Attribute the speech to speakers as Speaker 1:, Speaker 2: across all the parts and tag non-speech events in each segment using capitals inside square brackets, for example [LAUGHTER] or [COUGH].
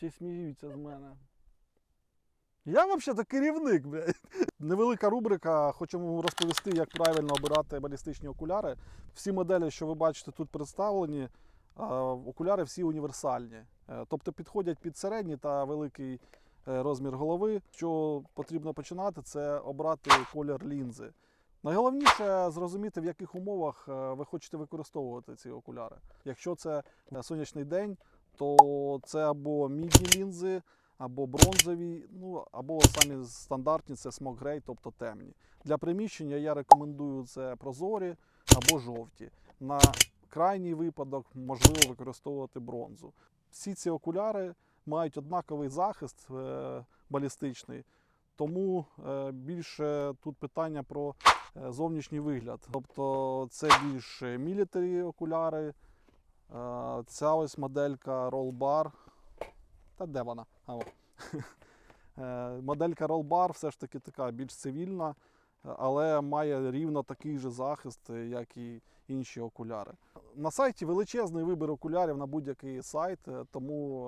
Speaker 1: Всі сміються з мене. Я взагалі керівник, блядь. Невелика рубрика. Хочемо розповісти, як правильно обирати балістичні окуляри. Всі моделі, що ви бачите тут представлені, окуляри всі універсальні. Е, Тобто підходять під середній та великий е, розмір голови. Що потрібно починати, це обрати колір лінзи. Найголовніше зрозуміти, в яких умовах е, ви хочете використовувати ці окуляри. Якщо це сонячний день, то це або мідні лінзи, або бронзові, ну або самі стандартні це смок грей, тобто темні. Для приміщення я рекомендую це прозорі або жовті. На крайній випадок можливо використовувати бронзу. Всі ці окуляри мають однаковий захист е, балістичний, тому е, більше тут питання про е, зовнішній вигляд. Тобто це більш мілітарі окуляри. Е, Ця ось моделька Roll Bar. Та де вона? А, о. [LAUGHS] Е, Моделька Roll Bar все ж таки така більш цивільна, але має рівно такий же захист, як і інші окуляри. На сайті величезний вибір окулярів на будь-який сайт, е, тому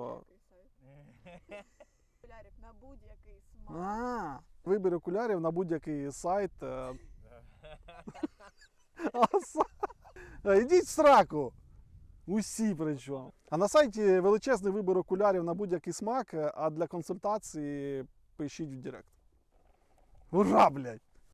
Speaker 2: окулярів на будь-який смак.
Speaker 1: вибір окулярів на будь-який сайт. [LAUGHS] Ідіть в сраку! Усі причому. А на сайті величезний вибір окулярів на будь-який смак, е, а для консультації пишіть в Директ. Ура, блядь!